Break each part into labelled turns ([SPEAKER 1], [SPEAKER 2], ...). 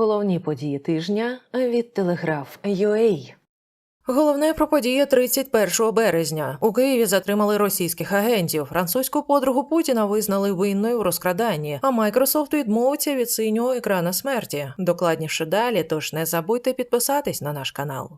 [SPEAKER 1] Головні події тижня від Телеграф UA. Головне про події 31 березня. У Києві затримали російських агентів. Французьку подругу Путіна визнали винною в розкраданні, а Майкрософт відмовиться від синього екрана смерті. Докладніше далі, тож не забудьте підписатись на наш канал.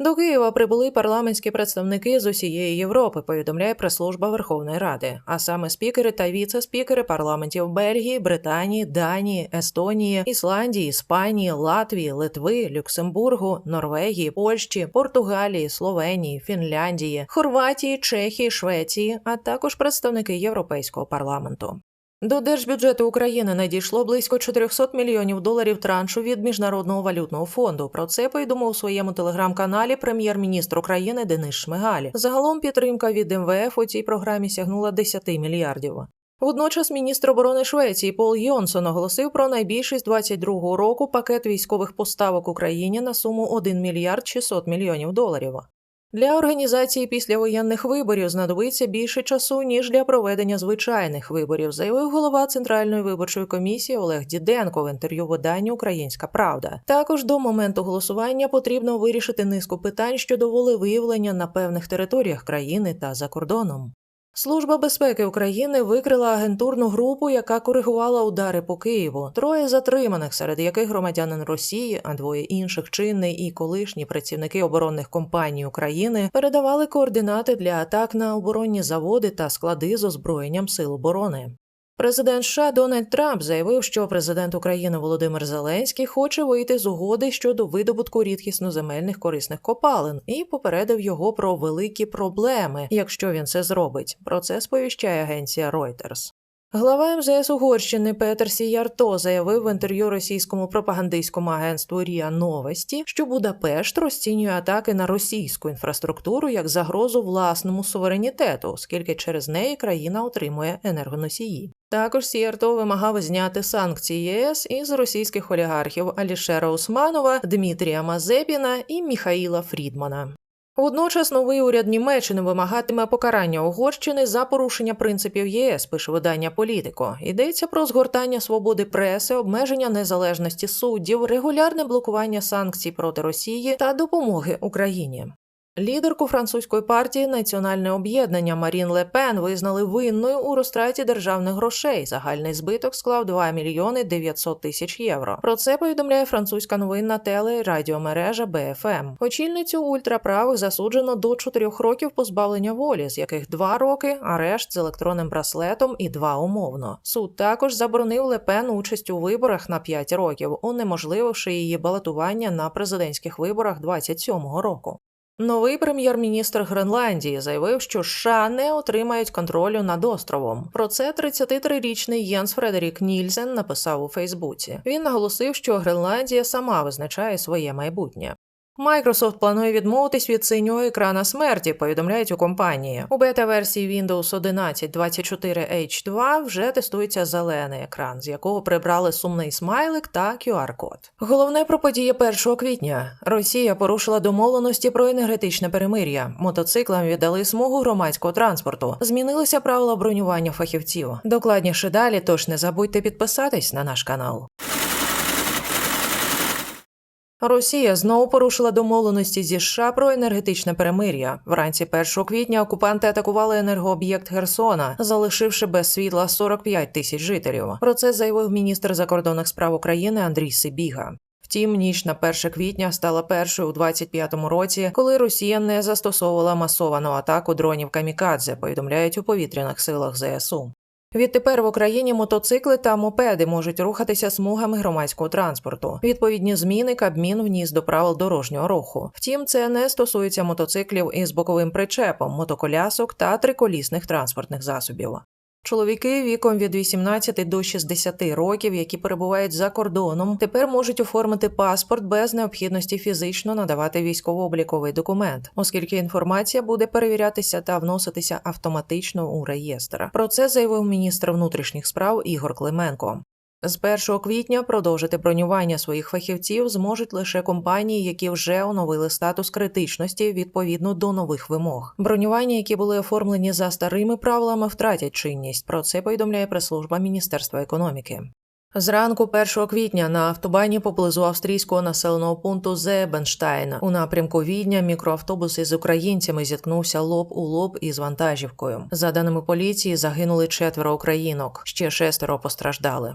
[SPEAKER 1] До Києва прибули парламентські представники з усієї Європи, повідомляє прес-служба Верховної Ради, а саме спікери та віце-спікери парламентів Бельгії, Британії, Данії, Естонії, Ісландії, Іспанії, Латвії, Литви, Люксембургу, Норвегії, Польщі, Португалії, Словенії, Фінляндії, Хорватії, Чехії, Швеції, а також представники Європейського парламенту. До держбюджету України надійшло близько 400 мільйонів доларів траншу від міжнародного валютного фонду. Про це повідомив у своєму телеграм-каналі прем'єр-міністр України Денис Шмигаль. Загалом підтримка від МВФ у цій програмі сягнула 10 мільярдів. Водночас міністр оборони Швеції Пол Йонсон оголосив про найбільший з 22-го року пакет військових поставок Україні на суму 1 мільярд 600 мільйонів доларів. Для організації післявоєнних виборів знадобиться більше часу ніж для проведення звичайних виборів, заявив голова Центральної виборчої комісії Олег Діденко в інтерв'ю виданню Українська Правда. Також до моменту голосування потрібно вирішити низку питань щодо волевиявлення на певних територіях країни та за кордоном. Служба безпеки України викрила агентурну групу, яка коригувала удари по Києву. Троє затриманих, серед яких громадянин Росії, а двоє інших чинний і колишні працівники оборонних компаній України передавали координати для атак на оборонні заводи та склади з озброєнням сил оборони. Президент США Дональд Трамп заявив, що президент України Володимир Зеленський хоче вийти з угоди щодо видобутку рідкісноземельних корисних копалин і попередив його про великі проблеми, якщо він це зробить. Про це сповіщає агенція Reuters. Глава МЗС Угорщини Петер Сіярто заявив в інтерв'ю російському пропагандистському агентству Ріа Новості, що Будапешт розцінює атаки на російську інфраструктуру як загрозу власному суверенітету, оскільки через неї країна отримує енергоносії. Також Сіярто вимагав зняти санкції ЄС із російських олігархів Алішера Усманова, Дмитрія Мазепіна і Міхаїла Фрідмана. Водночас новий уряд Німеччини вимагатиме покарання Угорщини за порушення принципів ЄС, пише видання Політико. Йдеться про згортання свободи преси, обмеження незалежності суддів, регулярне блокування санкцій проти Росії та допомоги Україні. Лідерку французької партії Національне об'єднання Марін Ле Пен визнали винною у розтраті державних грошей. Загальний збиток склав 2 мільйони 900 тисяч євро. Про це повідомляє французька новинна теле і радіомережа БФМ. Очільницю ультраправих засуджено до 4 років позбавлення волі, з яких 2 роки арешт з електронним браслетом і 2 умовно. Суд також заборонив Ле Пен участь у виборах на 5 років, унеможлививши її балотування на президентських виборах 27-го року. Новий прем'єр-міністр Гренландії заявив, що США не отримають контролю над островом. Про це 33-річний Єнс Фредерік Нільсен написав у Фейсбуці. Він наголосив, що Гренландія сама визначає своє майбутнє. Microsoft планує відмовитись від синього екрана смерті, повідомляють у компанії. У бета-версії Windows 11 24H2 вже тестується зелений екран, з якого прибрали сумний смайлик та QR-код. Головне про події 1 квітня. Росія порушила домовленості про енергетичне перемир'я. Мотоциклам віддали смугу громадського транспорту. Змінилися правила бронювання фахівців. Докладніше далі, тож не забудьте підписатись на наш канал. Росія знову порушила домовленості зі США про енергетичне перемир'я. Вранці 1 квітня окупанти атакували енергооб'єкт Херсона, залишивши без світла 45 тисяч жителів. Про це заявив міністр закордонних справ України Андрій Сибіга. Втім, ніч на 1 квітня стала першою у 25-му році, коли Росія не застосовувала масовану атаку дронів камікадзе. Повідомляють у повітряних силах ЗСУ. Відтепер в Україні мотоцикли та мопеди можуть рухатися смугами громадського транспорту. Відповідні зміни Кабмін вніс до правил дорожнього руху. Втім, це не стосується мотоциклів із боковим причепом, мотоколясок та триколісних транспортних засобів. Чоловіки віком від 18 до 60 років, які перебувають за кордоном, тепер можуть оформити паспорт без необхідності фізично надавати військово-обліковий документ, оскільки інформація буде перевірятися та вноситися автоматично у реєстр. Про це заявив міністр внутрішніх справ Ігор Клименко. З 1 квітня продовжити бронювання своїх фахівців зможуть лише компанії, які вже оновили статус критичності відповідно до нових вимог. Бронювання, які були оформлені за старими правилами, втратять чинність. Про це повідомляє прес-служба Міністерства економіки. Зранку 1 квітня на автобані поблизу австрійського населеного пункту Зебенштайна у напрямку Відня мікроавтобус із українцями зіткнувся лоб у лоб із вантажівкою. За даними поліції, загинули четверо українок, ще шестеро постраждали.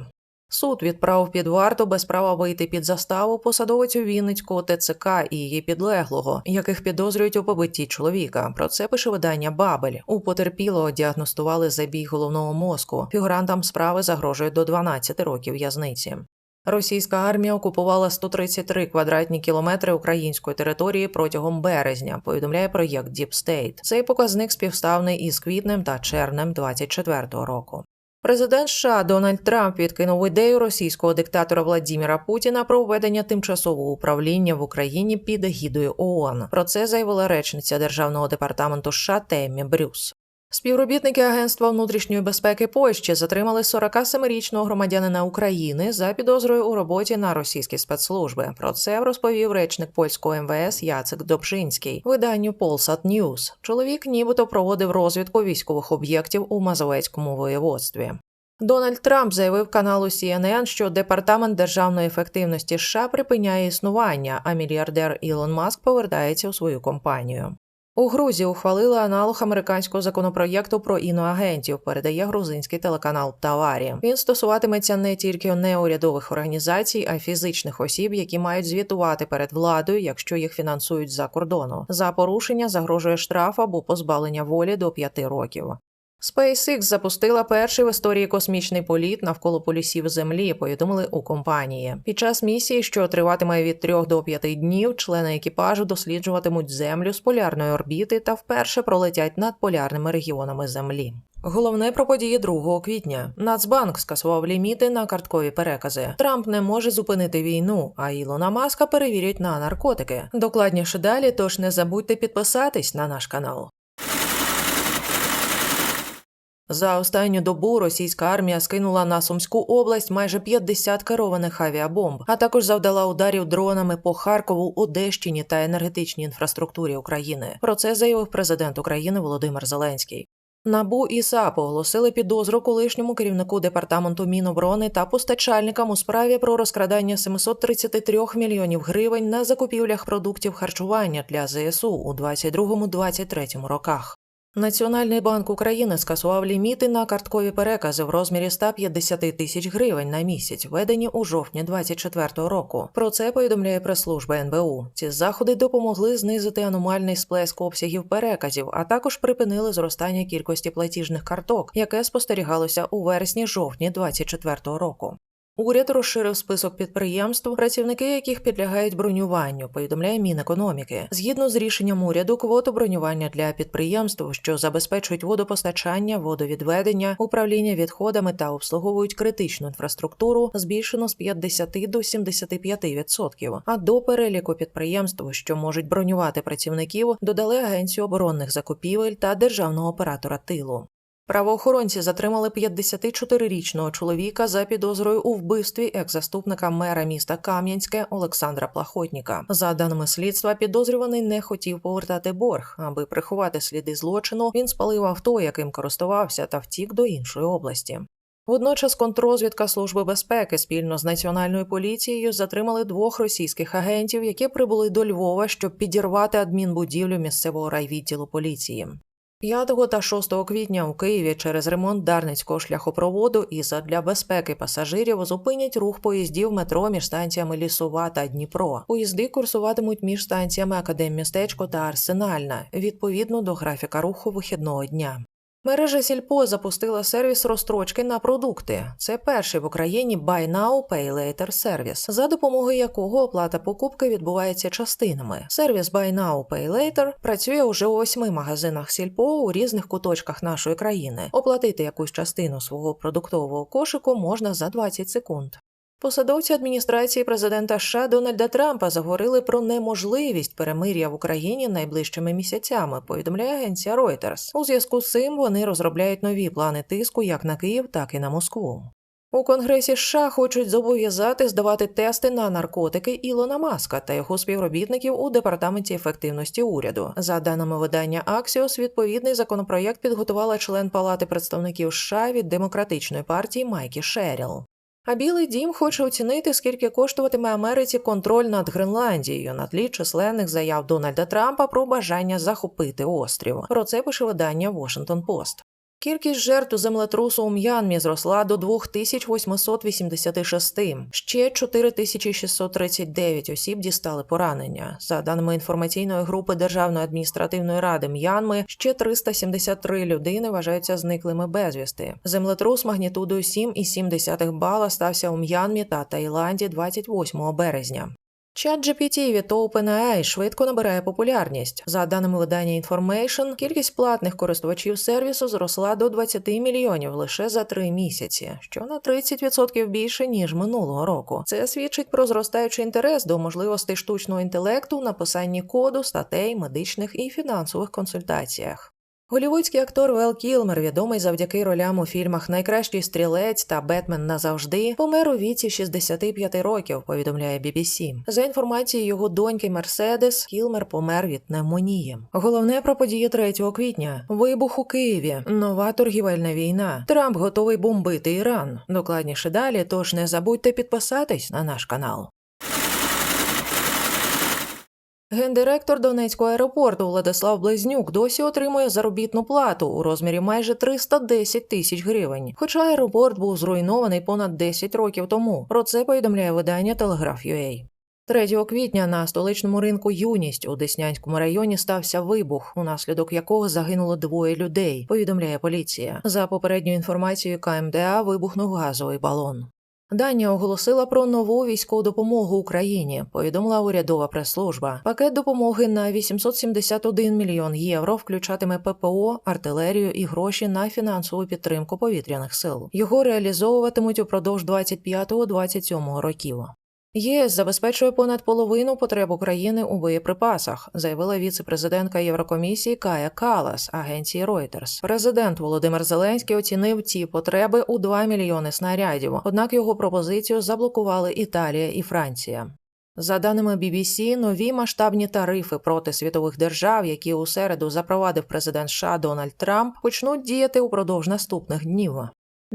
[SPEAKER 1] Суд відправив під варту без права вийти під заставу посадовицю Вінницького ТЦК і її підлеглого, яких підозрюють у побитті чоловіка. Про це пише видання Бабель. У потерпілого діагностували забій головного мозку. Фігурантам справи загрожує до 12 років в'язниці. Російська армія окупувала 133 квадратні кілометри української території протягом березня. Повідомляє проєкт State. Цей показник співставний із квітнем та червнем 24-го року. Президент США Дональд Трамп відкинув ідею російського диктатора Владіміра Путіна про введення тимчасового управління в Україні під егідою ООН. Про це заявила речниця державного департаменту США Теммі Брюс. Співробітники Агентства внутрішньої безпеки Польщі затримали 47-річного громадянина України за підозрою у роботі на російські спецслужби. Про це розповів речник польського МВС Яцек Добжинський виданню Polsat News. Чоловік нібито проводив розвідку військових об'єктів у Мазовецькому воєводстві. Дональд Трамп заявив каналу CNN, що департамент державної ефективності США припиняє існування, а мільярдер Ілон Маск повертається у свою компанію. У Грузії ухвалили аналог американського законопроєкту про іноагентів, передає грузинський телеканал Таварі. Він стосуватиметься не тільки неурядових організацій, а й фізичних осіб, які мають звітувати перед владою, якщо їх фінансують за кордону. За порушення загрожує штраф або позбавлення волі до п'яти років. SpaceX запустила перший в історії космічний політ навколо полюсів Землі. Повідомили у компанії. Під час місії, що триватиме від 3 до 5 днів, члени екіпажу досліджуватимуть землю з полярної орбіти та вперше пролетять над полярними регіонами Землі. Головне про події 2 квітня. Нацбанк скасував ліміти на карткові перекази. Трамп не може зупинити війну, а Ілона Маска перевірять на наркотики. Докладніше далі, тож не забудьте підписатись на наш канал. За останню добу російська армія скинула на Сумську область майже 50 керованих авіабомб, а також завдала ударів дронами по Харкову, Одещині та енергетичній інфраструктурі України. Про це заявив президент України Володимир Зеленський. Набу і САП оголосили підозру колишньому керівнику департаменту Міноборони та постачальникам у справі про розкрадання 733 мільйонів гривень на закупівлях продуктів харчування для ЗСУ у 2022-2023 роках. Національний банк України скасував ліміти на карткові перекази в розмірі 150 тисяч гривень на місяць, введені у жовтні 2024 року. Про це повідомляє прес-служба НБУ. Ці заходи допомогли знизити аномальний сплеск обсягів переказів, а також припинили зростання кількості платіжних карток, яке спостерігалося у вересні-жовтні 2024 року. Уряд розширив список підприємств, працівники яких підлягають бронюванню, повідомляє Мінекономіки. Згідно з рішенням уряду, квоту бронювання для підприємств, що забезпечують водопостачання, водовідведення, управління відходами та обслуговують критичну інфраструктуру, збільшено з 50 до 75%. А до переліку підприємств, що можуть бронювати працівників, додали агенцію оборонних закупівель та державного оператора тилу. Правоохоронці затримали 54-річного чоловіка за підозрою у вбивстві екс-заступника мера міста Кам'янське Олександра Плахотніка. За даними слідства, підозрюваний не хотів повертати борг, аби приховати сліди злочину. Він спалив авто, яким користувався, та втік до іншої області. Водночас контррозвідка Служби безпеки спільно з національною поліцією затримали двох російських агентів, які прибули до Львова, щоб підірвати адмінбудівлю місцевого райвідділу поліції. 5 та 6 квітня у Києві через ремонт Дарницького шляхопроводу і задля безпеки пасажирів зупинять рух поїздів метро між станціями Лісова та Дніпро. Поїзди курсуватимуть між станціями Академмістечко та Арсенальна відповідно до графіка руху вихідного дня. Мережа Сільпо запустила сервіс розстрочки на продукти. Це перший в Україні Buy Now, Pay Later сервіс, за допомогою якого оплата покупки відбувається частинами. Сервіс Buy Now, Pay Later працює уже у восьми магазинах Сільпо у різних куточках нашої країни. Оплатити якусь частину свого продуктового кошику можна за 20 секунд. Посадовці адміністрації президента США Дональда Трампа заговорили про неможливість перемир'я в Україні найближчими місяцями. Повідомляє агенція Reuters. У зв'язку з цим вони розробляють нові плани тиску як на Київ, так і на Москву. У Конгресі США хочуть зобов'язати здавати тести на наркотики Ілона Маска та його співробітників у департаменті ефективності уряду. За даними видання Axios, відповідний законопроєкт підготувала член Палати представників США від демократичної партії Майкі Шеріл. А Білий дім хоче оцінити, скільки коштуватиме Америці контроль над Гренландією на тлі численних заяв Дональда Трампа про бажання захопити острів. Про це пише видання Washington Post. Кількість жертв землетрусу у М'янмі зросла до 2886. Ще 4639 осіб дістали поранення. За даними інформаційної групи Державної адміністративної ради М'янми, ще 373 людини вважаються зниклими безвісти. Землетрус магнітудою 7,7 бала стався у М'янмі та Таїланді 28 березня. Чат GPT від OpenAI швидко набирає популярність. За даними видання Information, кількість платних користувачів сервісу зросла до 20 мільйонів лише за три місяці, що на 30% більше ніж минулого року. Це свідчить про зростаючий інтерес до можливостей штучного інтелекту, написанні коду, статей, медичних і фінансових консультаціях. Голівудський актор Вел Кілмер, відомий завдяки ролям у фільмах Найкращий стрілець та Бетмен назавжди, помер у віці 65 років. Повідомляє BBC. За інформацією його доньки Мерседес, Кілмер помер від пневмонії. Головне про події 3 квітня: вибух у Києві, нова торгівельна війна. Трамп готовий бомбити Іран. Докладніше далі. Тож не забудьте підписатись на наш канал. Гендиректор Донецького аеропорту Владислав Близнюк досі отримує заробітну плату у розмірі майже 310 тисяч гривень. Хоча аеропорт був зруйнований понад 10 років тому. Про це повідомляє видання Телеграф.UA. 3 квітня на столичному ринку Юність у Деснянському районі стався вибух, унаслідок якого загинуло двоє людей. Повідомляє поліція. За попередньою інформацією КМДА вибухнув газовий балон. Данія оголосила про нову військову допомогу Україні. Повідомила урядова прес-служба. Пакет допомоги на 871 мільйон євро включатиме ППО, артилерію і гроші на фінансову підтримку повітряних сил. Його реалізовуватимуть упродовж 25-27 років. ЄС забезпечує понад половину потреб України у боєприпасах, заявила віце-президентка Єврокомісії Кая Калас агенції Reuters. Президент Володимир Зеленський оцінив ці потреби у 2 мільйони снарядів. Однак його пропозицію заблокували Італія і Франція. За даними BBC, нові масштабні тарифи проти світових держав, які у середу запровадив президент США Дональд Трамп, почнуть діяти упродовж наступних днів.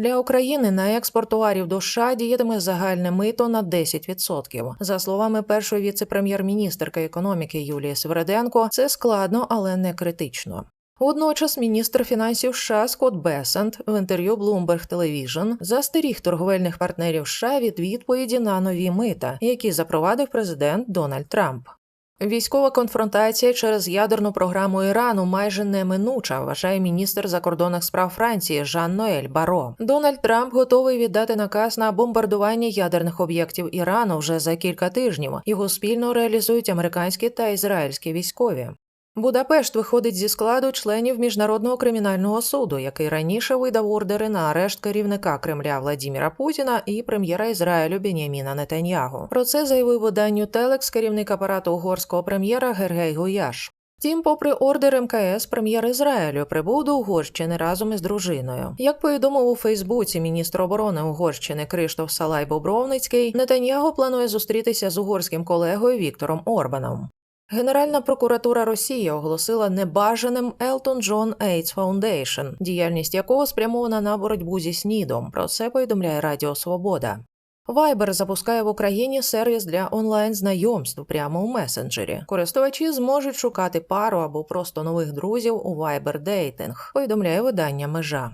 [SPEAKER 1] Для України на експорт товарів до США діятиме загальне мито на 10%. За словами першої віце-прем'єр-міністерки економіки Юлії Свереденко, це складно, але не критично. Водночас міністр фінансів США Скотт Бесент в інтерв'ю Bloomberg Television застеріг торговельних партнерів США від відповіді на нові мита, які запровадив президент Дональд Трамп. Військова конфронтація через ядерну програму Ірану майже неминуча, вважає міністр закордонних справ Франції Жан Ноель Баро. Дональд Трамп готовий віддати наказ на бомбардування ядерних об'єктів Ірану вже за кілька тижнів. Його спільно реалізують американські та ізраїльські військові. Будапешт виходить зі складу членів міжнародного кримінального суду, який раніше видав ордери на арешт керівника Кремля Владіміра Путіна і прем'єра Ізраїлю Беняміна Нетаньягу. Про це заявив виданню Телекс керівник апарату угорського прем'єра Гергей Гуяш. Втім, попри ордер МКС, прем'єр Ізраїлю прибув до Угорщини разом із дружиною. Як повідомив у Фейсбуці міністр оборони Угорщини Криштоф Салай Бобровницький, Нетаньяго планує зустрітися з угорським колегою Віктором Орбаном. Генеральна прокуратура Росії оголосила небажаним Елтон Джон Ейтс Фаундейшн, діяльність якого спрямована на боротьбу зі снідом. Про це повідомляє Радіо Свобода. Viber запускає в Україні сервіс для онлайн знайомств прямо у месенджері. Користувачі зможуть шукати пару або просто нових друзів у Viber Dating, повідомляє видання Межа.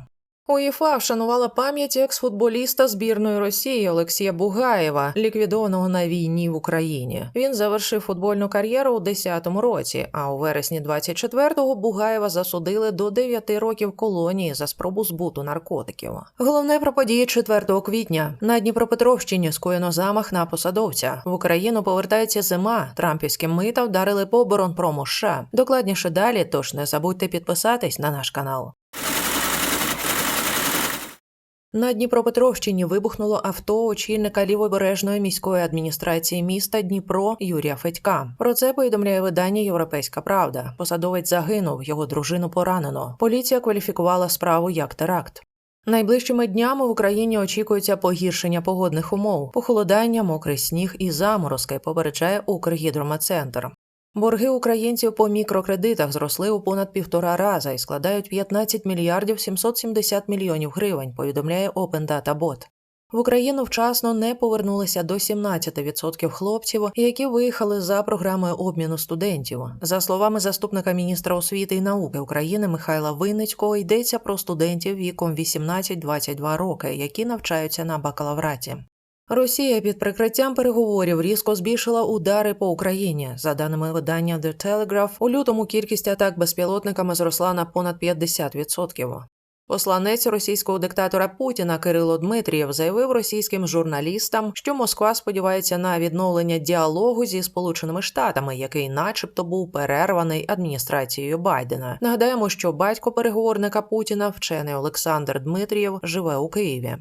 [SPEAKER 1] УЄФА вшанувала пам'ять екс-футболіста збірної Росії Олексія Бугаєва, ліквідованого на війні в Україні. Він завершив футбольну кар'єру у 10-му році. А у вересні 24-го Бугаєва засудили до 9 років колонії за спробу збуту наркотиків. Головне про події 4 квітня на Дніпропетровщині скоєно замах на посадовця. В Україну повертається зима. Трампівські мита вдарили по оборонпрому США. Докладніше далі. Тож не забудьте підписатись на наш канал. На Дніпропетровщині вибухнуло авто очільника лівобережної міської адміністрації міста Дніпро Юрія Федька. Про це повідомляє видання Європейська Правда. Посадовець загинув, його дружину поранено. Поліція кваліфікувала справу як теракт. Найближчими днями в Україні очікується погіршення погодних умов, похолодання, мокрий сніг і заморозки. Попереджає Укргідрометцентр. Борги українців по мікрокредитах зросли у понад півтора раза і складають 15 мільярдів 770 мільйонів гривень. Повідомляє Open Data Bot. В Україну вчасно не повернулися до 17% хлопців, які виїхали за програмою обміну студентів. За словами заступника міністра освіти і науки України Михайла Винницького, йдеться про студентів віком 18-22 роки, які навчаються на бакалавраті. Росія під прикриттям переговорів різко збільшила удари по Україні. За даними видання The Telegraph, у лютому кількість атак безпілотниками зросла на понад 50%. Посланець російського диктатора Путіна Кирило Дмитрієв заявив російським журналістам, що Москва сподівається на відновлення діалогу зі Сполученими Штатами, який, начебто, був перерваний адміністрацією Байдена. Нагадаємо, що батько переговорника Путіна, вчений Олександр Дмитрієв, живе у Києві.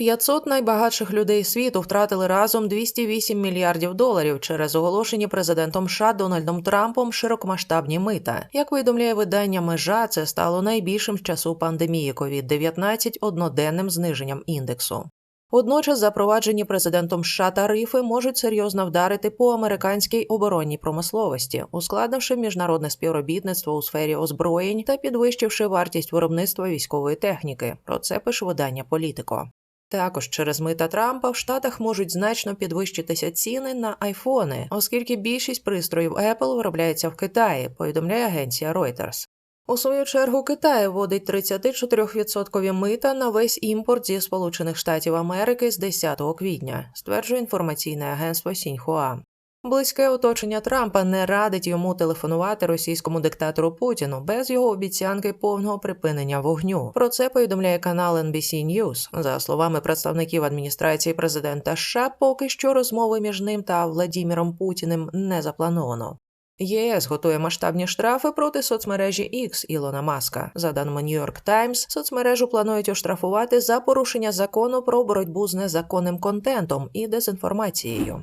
[SPEAKER 1] 500 найбагатших людей світу втратили разом 208 мільярдів доларів через оголошені президентом США Дональдом Трампом широкомасштабні мита. Як повідомляє видання межа, це стало найбільшим з часу пандемії COVID-19 одноденним зниженням індексу. Водночас запроваджені президентом США тарифи можуть серйозно вдарити по американській оборонній промисловості, ускладнивши міжнародне співробітництво у сфері озброєнь та підвищивши вартість виробництва військової техніки. Про це пише видання Політико. Також через мита Трампа в Штатах можуть значно підвищитися ціни на айфони, оскільки більшість пристроїв Apple виробляється в Китаї, повідомляє агенція Reuters. У свою чергу Китай вводить 34% мита на весь імпорт зі Сполучених Штатів Америки з 10 квітня, стверджує інформаційне агентство Сіньхуа. Близьке оточення Трампа не радить йому телефонувати російському диктатору Путіну без його обіцянки повного припинення вогню. Про це повідомляє канал NBC News. За словами представників адміністрації президента США, поки що розмови між ним та Владіміром Путіним не заплановано. ЄС готує масштабні штрафи проти соцмережі X Ілона Маска. За даними New York Times, соцмережу планують оштрафувати за порушення закону про боротьбу з незаконним контентом і дезінформацією.